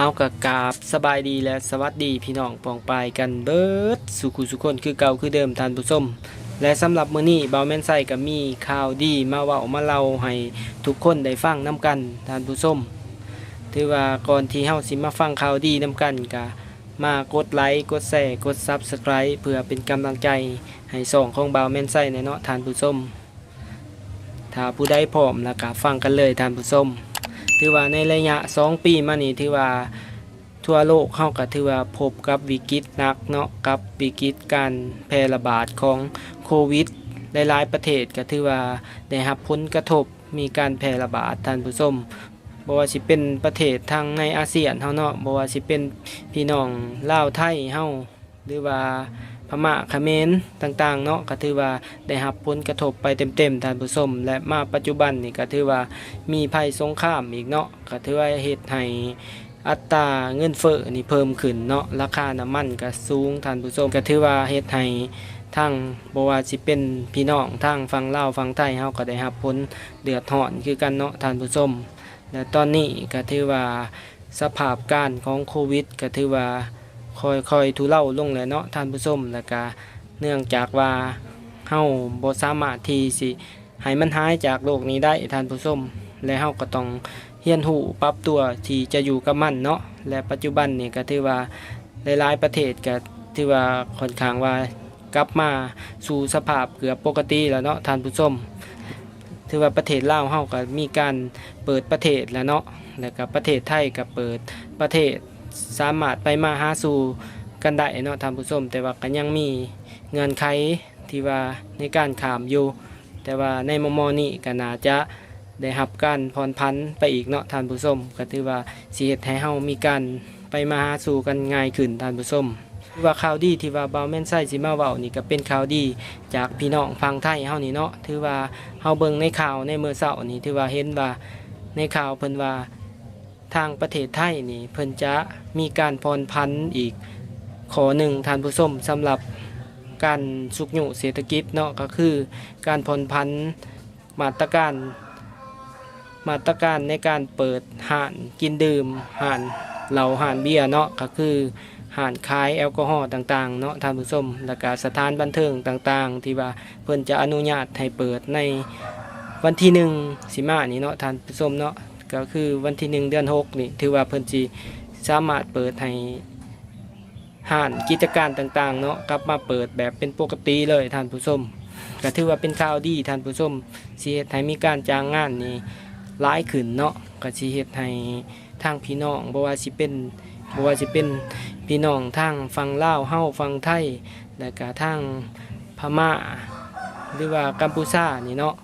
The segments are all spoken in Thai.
เอากะกาบสบายดีและสวัสดีพี่น้องปองปายกันเบิดสุขุสุคนคือเก่าคือเดิมทานผู้ชมและสำหรับมื้อนี้เบาแม่นไส้ก็มีข่าวดีมาเว้ามาเล่าให้ทุกคนได้ฟังนํกันทานผู้ชมถือว่าก่อนที่เฮาสิมาฟังข่าวดีนํกันก็มากดไลค์กดแชร์กด Subscribe เพื่อเป็นกำลังใจให้ส่องของเบาแม่นไส้ในเนาะทานผู้ชมถ้าผู้ใดพร้อมแล้วก็ฟังกันเลยทานผู้ชม ถือว่าในระยะ 2 ปีมานี้ถือว่าทั่วโลกเข้าก็ถือว่าพบกับวิกฤตหนักเนาะกับวิกฤตการแพร่ระบาดของโควิดหลายๆประเทศก็ถือว่าได้รับผลกระทบมีการแพร่ระบาดท่านผู้ชมบ่ว่าสิเป็นประเทศทางในอาเซียนเฮาเนาะบ่ว่าสิเป็นพี่น้องลาวไทยเฮาหรือว่า พม่าเขมรต่างๆเนาะก็ถือว่าได้รับผลกระทบไปเต็มๆท่านผู้ชมและมาปัจจุบันนี่ก็ถือว่ามีภัยสงครามอีกเนาะก็ถือว่าเหตุให้อัตราเงินเฟ้อนี่เพิ่มขึ้นเนาะราคาน้ำมันก็สูงท่านผู้ชมก็ถือว่าเหตุให้ทางบ่ว่าสิเป็นพี่น้องทางฝั่งลาวฝั่งไทยเฮาก็ได้รับผลเดือดร้อนคือกันเนาะท่านผู้ชมและตอนนี้ก็ถือว่าสภาพการของโควิดก็ถือว่า ค่อยๆทุเลาลงแล้วเนาะท่านผู้ชมแล้วก็เนื่องจากว่าเฮาบ่สามารถที่สิให้มันหายจากโรคนี้ได้ท่านผู้ชมและเฮาก็ต้องเรียนรู้ปรับตัวที่จะอยู่กับมันเนาะและปัจจุบันนี่ก็ถือว่าหลายๆประเทศก็ถือว่าค่อนข้างว่ากลับมาสู่สภาพเกือบปกติแล้วเนาะท่านผู้ชมถือว่าประเทศลาวเฮาก็มีการเปิดประเทศแล้วเนาะแล้วก็ประเทศไทยก็เปิดประเทศ สามารถไปมาหาสู่กันได้เนาะท่านผู้ชมแต่ว่าก็ยังมีเงื่อนไขที่ว่าในการขามอยู่ แต่ว่าในมมนี้ก็น่าจะได้รับการผ่อนพันไปอีกเนาะท่านผู้ชมก็ถือว่าสิเฮ็ดให้เฮามีการไปมาหาสู่กันง่ายขึ้นท่านผู้ชมถือว่าข่าวดีที่ว่าบาแม่นไส้สิมาเว้านี่ก็เป็นข่าวดีจากพี่น้องฟังไทยเฮานี่เนาะถือว่าเฮาเบิ่งในข่าวในเมื้อเช้านี่ถือว่าเห็นว่าในข่าวเพิ่นว่า ทางประเทศไทยนี่เพิ่นจะมีการผ่อนพันอีกขอหนึ่งท่านผู้ชมสำหรับการสุกหยุเศรษฐกิจเนาะก็คือการผ่อนพันมาตรการ มาตรการในการเปิดห้านกินดื่มห้านเหล้าห้านเบียร์เนาะก็คือห้านขายแอลกอฮอล์ต่างๆเนาะท่านผู้ชมแล้วก็สถานบันเทิงต่างๆ ที่ว่าเพิ่นจะอนุญาตให้เปิดในวันที่หนึ่งสิมานี่เนาะท่านผู้ชมเนาะ ก็คือวันที่หนึ่งเดือนหกนี่ถือว่าเพิ่นสิสามารถเปิดให้ห้านกิจการต่างๆเนาะกลับมาเปิดแบบเป็นปกติเลยท่านผู้ชมก็ถือว่าเป็นข่าวดีท่านผู้ชมสิเฮ็ดให้มีการจ้างงานนี่หลายขึ้นเนาะก็สิเฮ็ดให้ทางพี่น้องบ่ว่าสิเป็นบ่ว่าสิเป็นพี่น้องทางฝั่งล่าวเฮาฝั่งไทยและก็ทางพม่า หรือว่ากัมพูชานี่เนาะ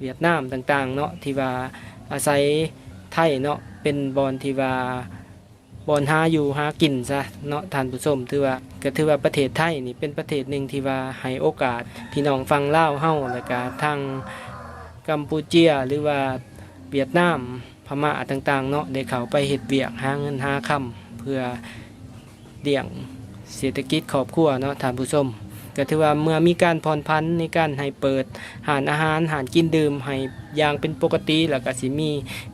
เวียดนามต่างๆเนาะที่ว่าอาศัย ไทยเนาะเป็นบอนที่ว่าบอนหาอยู่หากินซะเนาะท่านผู้ชมถือว่าก็ถือว่าประเทศไทยนี่เป็นประเทศหนึ่งที่ว่าให้โอกาสพี่น้องฟังเล่าเฮาแล้วก็ทางกัมพูเจียหรือว่าเวียดนามพม่าต่างๆเนาะได้เข้าไปเฮ็ดเวียกหาเงินหาคำเพื่อเลี้ยงเศรษฐกิจครอบครัวเนาะท่านผู้ชม ก็ถือว่าเมื่อมีการผ่อนพันในการให้เปิดหารอาหารหารกินดื่มให้อย่างเป็นปกติแล้วก็สิมี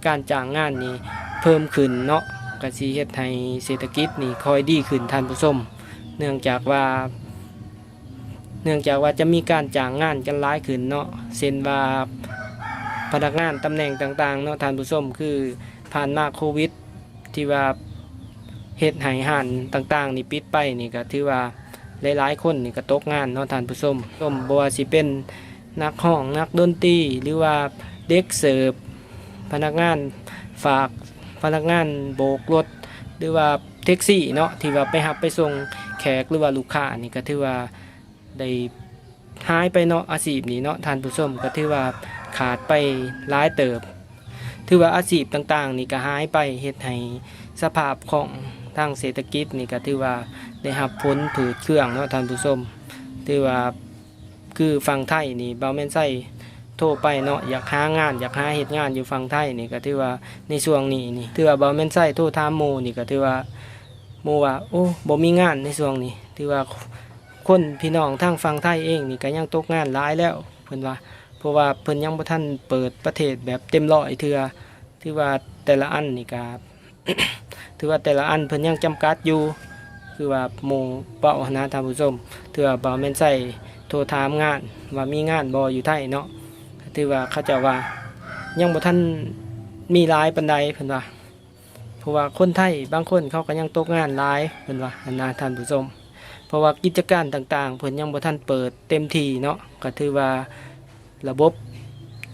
การจ้างงานนี่เพิ่มขึ้นเนาะก็สิเฮ็ดให้เศรษฐกิจนี่คอยดีขึ้นท่านผู้ชมเนื่องจากว่า เนื่องจากว่าจะมีการจ้างงานกันหลายขึ้นเนาะเช่นว่าพนักงานตำแหน่งต่างๆเนาะท่านผู้ชมคือผ่านมาโควิดที่ว่าเฮ็ดให้หันต่างๆ นี่ปิดไปนี่ก็ถือว่า หลายๆ คนนี่ก็ตกงานเนาะท่านผู้ชมชมบ่ว่าสิเป็นนักห้องนักดนตรีหรือว่าเด็กเสิร์ฟพนักงานฝากพนักงานโบกรถ หรือว่าแท็กซี่เนาะที่ว่าไปหับไปส่งแขกหรือว่าลูกค้านี่ก็ถือว่าได้หายไปเนาะอาชีพนี้เนาะท่านผู้ชมก็ถือว่าขาดไปหลายเติบ ถือว่าอาชีพต่างๆ นี่ก็หายไปเฮ็ดให้สภาพของ ทางเศรษฐกิจนี่ก็ถือว่าได้รับผลผืดเครื่องเนาะท่านผู้ชมถือว่าคือฝั่งไทยนี่เบาแม่นไส้โทรไปเนาะอยากหางานอยากหาเฮ็ดงานอยู่ฝั่งไทยนี่ก็ถือว่าในช่วงนี้นี่ถือว่าบ่แม่นใส่โทรถามหมู่นี่ก็ถือว่าหมู่ว่าโอ้บ่มีงานในช่วงนี้ถือว่าคนพี่น้องทางฝั่งไทยเองนี่ก็ยังตกงานหลายแล้วเพิ่นว่าเพราะว่าเพิ่นยังบ่ทันเปิดประเทศแบบเต็มร้อยเทื่อถือว่าแต่ละอันนี่ก็ ถือว่าแต่ละอันเพิ่นยังจำกัดอยู่ คือว่าหมู่เป้านะท่านผู้ชมถือว่าบ่แม่นใส่โทรถามงานว่ามีงานบ่อยู่ไทยเนาะถือว่าเขาจะว่ายังบ่ทันมีหลายปานใดเพิ่นว่าเพราะว่าคนไทยบางคนเขาก็ยังตกงานหลายเพิ่นว่าอันนะท่านผู้ชมเพราะว่ากิจการต่างๆเพิ่นยังบ่ทันเปิดเต็มที่เนาะก็ถือว่าระบบ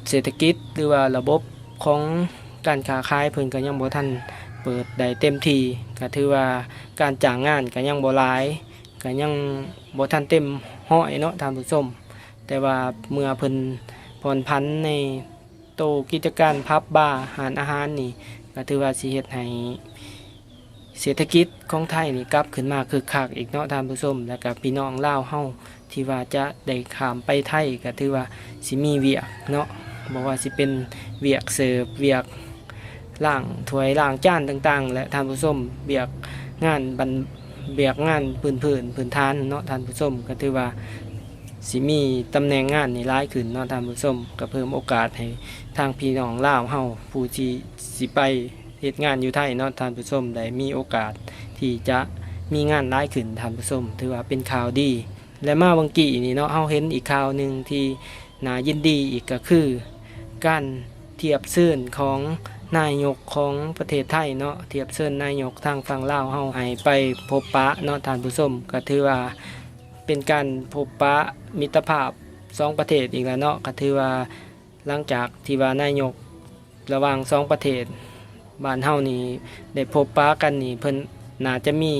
เศรษฐกิจหรือว่าระบบของการค้าขายเพิ่นก็ยังบ่ทัน เปิดได้เต็มทีก็ถือว่าการจ้างงานก็ยังบ่หลายก็ยังบ่ทันเต็มห้อยเนาะท่านผู้ชมแต่ว่าเมื่อเพิ่นผ่อนผันในโตกิจการพับบาร์อาหารอาหารนี่ก็ถือว่าสิเฮ็ดให้เศรษฐกิจของไทยนี่กลับขึ้นมาคือคักอีกเนาะท่านผู้ชมแล้วก็พี่น้องลาวเฮาที่ว่าจะได้ข้ามไปไทยก็ถือว่าสิมีเวียกเนาะบอกว่าสิเป็นเวียกเสิร์ฟเวียก ล้างถวยล้างจานต่างๆ และทานผู้ชมเวียกงานบันเวียกงานพื้นพื้นพื้นฐานเนาะทานผู้ชมก็ถือว่าสิมีตำแหน่งงานนี่หลายขึ้นเนาะทานผู้ชมก็เพิ่มโอกาสให้ทางพี่น้องล่าวเฮาผู้ที่สิไปเหตุงานอยู่ไทยเนาะทานผู้ชมได้มีโอกาสที่จะมีงานร้ายขึ้นทานผู้ชมถือว่าเป็นข่าวดี และมาวังกีนี่เนาะเฮาเห็นอีกข่าวหนึ่งที่น่ายินดีอีกก็คือการเทียบเสื่นของ นายกของประเทศไทยเนาะเทียบเสื่นนายกทางฝั่งลาวเฮาให้ไปพบปะเนาะท่านผู้ชมก็ถือว่าเป็นการพบปะมิตรภาพสองประเทศอีกแล้วเนาะก็ถือว่าหลังจากที่ว่านายกระหว่างสองประเทศบ้านเฮานี่ได้พบปะกันนี่เพิ่นน่าจะมี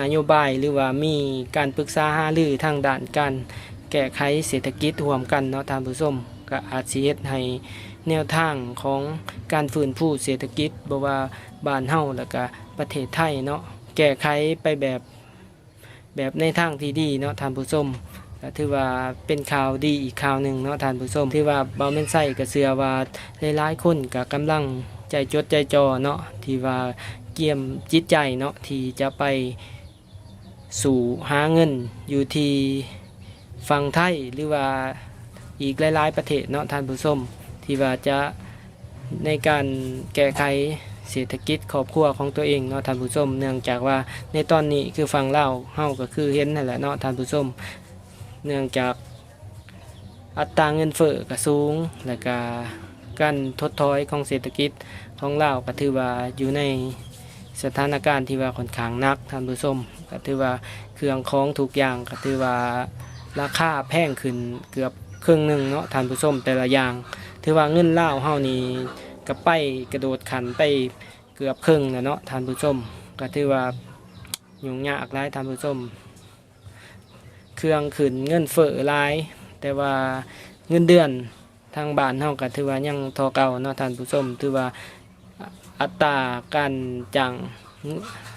นโยบายหรือว่ามีการปรึกษาหารือทางด้านการแก้ไขเศรษฐกิจร่วมกันเนาะท่านผู้ชม ก็อาจสิเฮ็ดให้แนวทางของการฟื้นฟูเศรษฐกิจบ่ว่าบ้านเฮาแล้วก็ประเทศไทยเนาะแก้ไขไปแบบแบบในทางที่ดีเนาะท่านผู้ชมก็ถือว่าเป็นข่าวดีอีกข่าวหนึ่งเนาะท่านผู้ชมที่ว่าเบาแม่นไส้ก็เชื่อว่าหลายๆคนก็กำลังใจจดใจจ่อเนาะที่ว่าเกี่ยมจิตใจเนาะที่จะไปสู่หาเงินอยู่ที่ฝั่งไทยหรือว่า อีกหลาย ๆ ประเทศเนาะท่านผู้ชมที่ว่าจะในการแก้ไขเศรษฐกิจครอบครัวของตัวเองเนาะท่านผู้ชมเนื่องจากว่าในตอนนี้คือฝั่งลาเฮาก็คือเห็นนั่นแหละเนาะท่านผู้ชมเนื่องจากอัตราเงินเฟ้อก็สูง แล้วก็การทดถอยของเศรษฐกิจของเราก็ถือว่าอยู่ในสถานการณ์ที่ว่าค่อนข้างนักท่านผู้ชมก็ถือว่าเครื่องของทุกอย่างก็ถือว่าราคาแพงขึ้นเกือบ ครึ่งหนึ่งเนาะทานผู้ชมแต่ละอย่าง ถือว่าเงินเล่าเฮานี่ก็ไปกระโดดขันไปเกือบครึ่งนะเนาะทานผู้ชมก็ถือว่ายุ่งยากหลายทานผู้ชมเครื่องขึ้นเงินเฟ้อหลาย แต่ว่าเงินเดือนทางบ้านเฮาก็ถือว่ายังทอเก่าเนาะทานผู้ชมถือว่าอัตราการจ้าง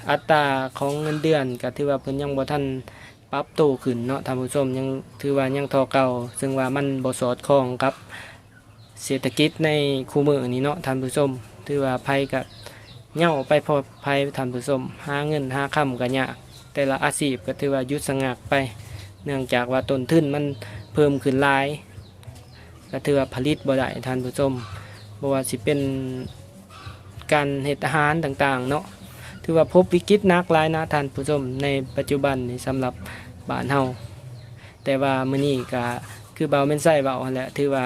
อัตราของเงินเดือนก็ถือว่าเพิ่นยังบ่ทัน ปรับตัวขึ้นเนาะท่านผู้ชมยังถือว่ายังทอเก่า ซึ่งว่ามันบ่สอดคล้องกับเศรษฐกิจในคูมือนี้เนาะท่านผู้ชมถือว่าภัยก็เหย่าไปพอภัยท่านผู้ชมหาเงินหาค่ำก็ยากแต่ละอาชีพก็ถือว่ายุดสงักไปเนื่องจากว่าต้นทุนมันเพิ่มขึ้นหลาย ก็ถือว่าผลิตบ่ได้ท่านผู้ชมบ่ว่าสิเป็นการเฮ็ดอาหารต่างๆ เนาะ ถือว่าพบวิกฤตนักหลายนะท่านผู้ชมในปัจจุบันนี้สำหรับบ้านเฮาแต่ว่ามื้อนี้ก็คือเบาแม่นไส้เบาแหละถือว่า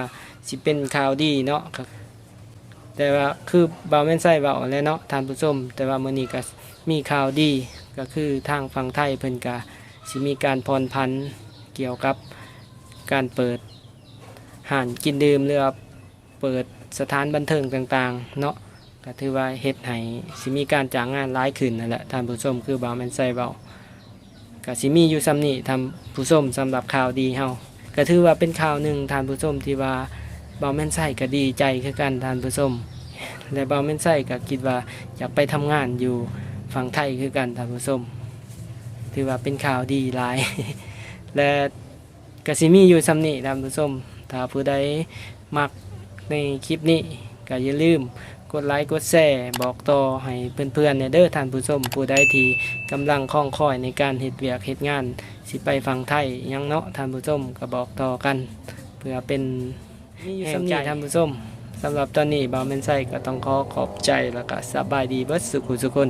สิเป็นข่าวดีเนาะแต่ว่าคือเบาแม่นไส้เบาแล้วเนาะท่านผู้ชมแต่ว่ามื้อนี้ก็มีข่าวดีก็คือทางฝั่งไทยเพิ่นก็สิมีการผ่อนผันเกี่ยวกับการเปิดห่านกินดื่มหรือเปิดสถานบันเทิงต่างๆ เนาะ ก็ถือว่าเฮ็ดให้สิมีการจ้างงานหลายขึ้นนั่นแหละท่านผู้ชมคือบาวแมนไซเบาก็สิมีอยู่ซ้ำนี่ทำผู้ชมสำหรับข่าวดีเฮาก็ถือว่าเป็นข่าวหนึ่งท่านผู้ชมที่ว่าบาวแมนไซก็ดีใจคือกันท่านผู้ชมและบาวแมนไซก็คิดว่าอยากไปทำงานอยู่ฝั่งไทยคือกันท่านผู้ชมถือว่าเป็นข่าวดีหลาย และก็สิมีอยู่ซ้ำนี่ท่านผู้ชมถ้าผู้ใดมักในคลิปนี้ก็อย่าลืม กดไลค์กดแชร์บอกต่อให้เพื่อนๆเนี่ยเด้อท่านผู้ชมผู้ใดที่กำลังคล่องคอยในการเฮ็ดเวียกเฮ็ดงาน สิไปฟังไทยยังเนาะท่านผู้ชมก็บอกต่อกัน เพื่อเป็นแห่งใจท่านผู้ชมสำหรับตอนนี้บ่าวแม่นไส้ก็ต้องขอขอบใจแล้วก็สบายดีเบิดสุขุสุคน